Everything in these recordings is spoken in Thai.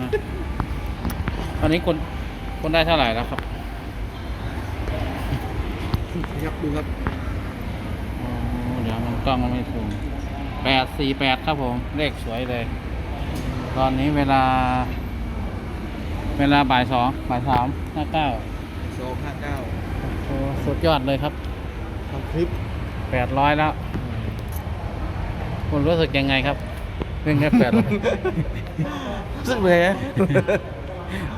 นะตอนนี้คนคนได้เท่าไหร่แล้วครับครับดูครับอ๋อเดี๋ยวมันกล้องมันไม่สูงแปดสี่แปดครับผม เลขสวยเลย ตอนนี้เวลา เวลาบ่ายสองบ่ายสามห้าเก้าสองห้าเก้าโอ้สุดยอดเลยครับทำคลิปแปดร้อยแล้ว คุณรู้สึกยังไงครับ เพิ่งแค่แปดร้อยซึ่งเลยฮะ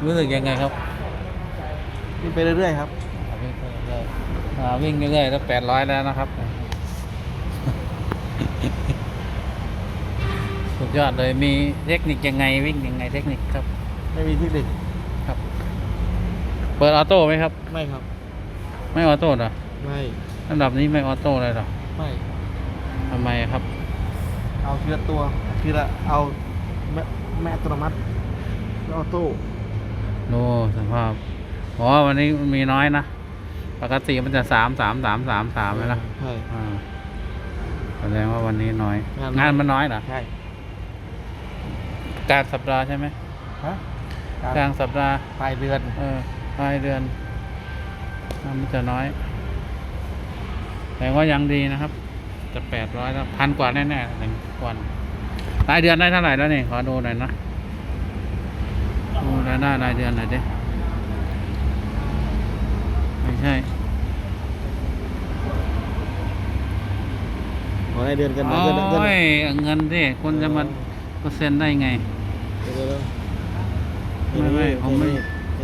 รู้สึกยังไงครับนี่ไปเรื่อยๆครับวิ่งเรื่อยๆอ่าวิ่งเรื่อยๆแล้วแปดร้อยแล้วนะครับ สุดยอดเลยมีเทคนิคยังไงวิ่งยังไงเทคนิคครับ ไม่มีเทคนิคครับ เปิดออโต้ไหมครับ ไม่ครับ ไม่ออโต้เหรอไม่ อันดับนี้ไม่ออโต้เลยเหรอไม่ทำไมครับ เอาทีละตัวทีละเอาแม่แม่อัตโนมัติแล้วออโต้โน่สภาพอ๋อวันนี้มันมีน้อยนะ ปกติมันจะสามสามสามสามสามเลยนะใช่ อ่าแสดงว่าวันนี้น้อย งานงานมันน้อยเหรอใช่กลารสัปดาห์ใช่ไหมฮะกลางสัปดาห์ ปลายเดือนเออปลายเดือนงานมันจะน้อย แต่ว่ายังดีนะครับ จะแปดร้อยแล้วพันกว่าแน่ๆหนึ่งวันรายเดือนได้เท่าไหร่แล้วนี่ขอดูหน่อยนะดูรายได้รายเดือนหน่อยดิไม่ใช่ขอให้เดือนกันโอนะเดือนเดือน้ยเงินดิคนจะมาเปอร์เซ็นต์ได้ไงเดี๋ยวเดี๋ยวไม่ไม่ผมไม่นี่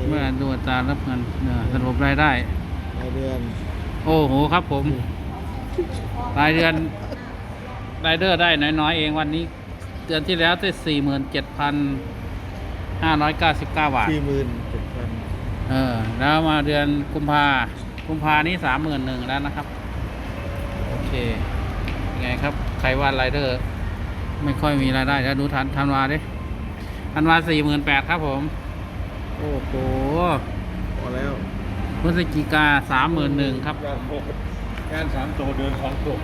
เมื่อดูอัตรารับเงินเออสรุปรายได้ รายเดือน โอ้โหครับผม รายเดือนรายเดอร์ได้น้อยๆเองวันนี้ เดือนที่แล้วได้สี่หมื่นเจ็ดพันห้าร้อยเก้าสิบเก้าบาทสี่หมื่นเจ็ดพันเออ แล้วมาเดือนกุมภากุมภานี้สามหมื่นหนึ่งแล้วนะครับ โอเคยังไงครับ ใครว่ารายเดอร์ ไม่ค่อยมีรายได้แล้วดูทันทันวาดิทันวาสี่หมื่นแปดครับผม โอ้โหพอแล้วพฤศจิกาสามหมื่นหนึ่งครับ งานสามตัวเดือนสองตัว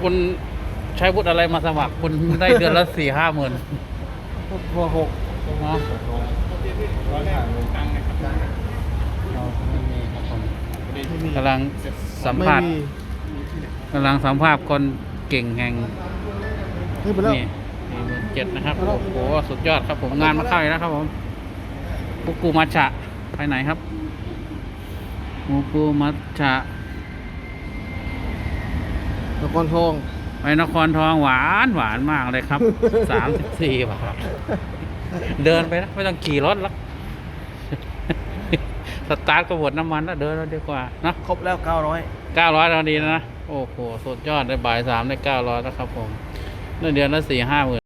คุณใช้วุฒิอะไรมาสมัคร คุณได้เดือนละสี่ห้าหมื่นพอหกเนาะร้อยห้าหมื่นตังค์นะครับเราไม่มีครับผมไม่มีกำลังสัมภาษณ์ไกำลังสัมภาษณ์คนเก่งแห่งให้ไปแล้วนี่สี่หมื่นเจ็ดนะครับไปแล้วโอ้โห สุดยอดครับผมงานมาเข้าอีกแล้วครับผมมูกูมัชชะไปไหนครับมูกูมัชชะ นครทอง ไปนครทองหวานหวานมากเลยครับ สามสิบสี่บาทเดินไปนะไม่ต้องขี่รถแล้วสตาร์ทก็หมดน้ำมันแล้วเดินแล้วดีกว่านะครบแล้วเก้าร้อยเก้าร้อยตอนนี้นะ โอ้โหสุดยอดได้บ่ายสามได้เก้าร้อยแล้วครับผมได้เดือนละสี่ห้าหมื่น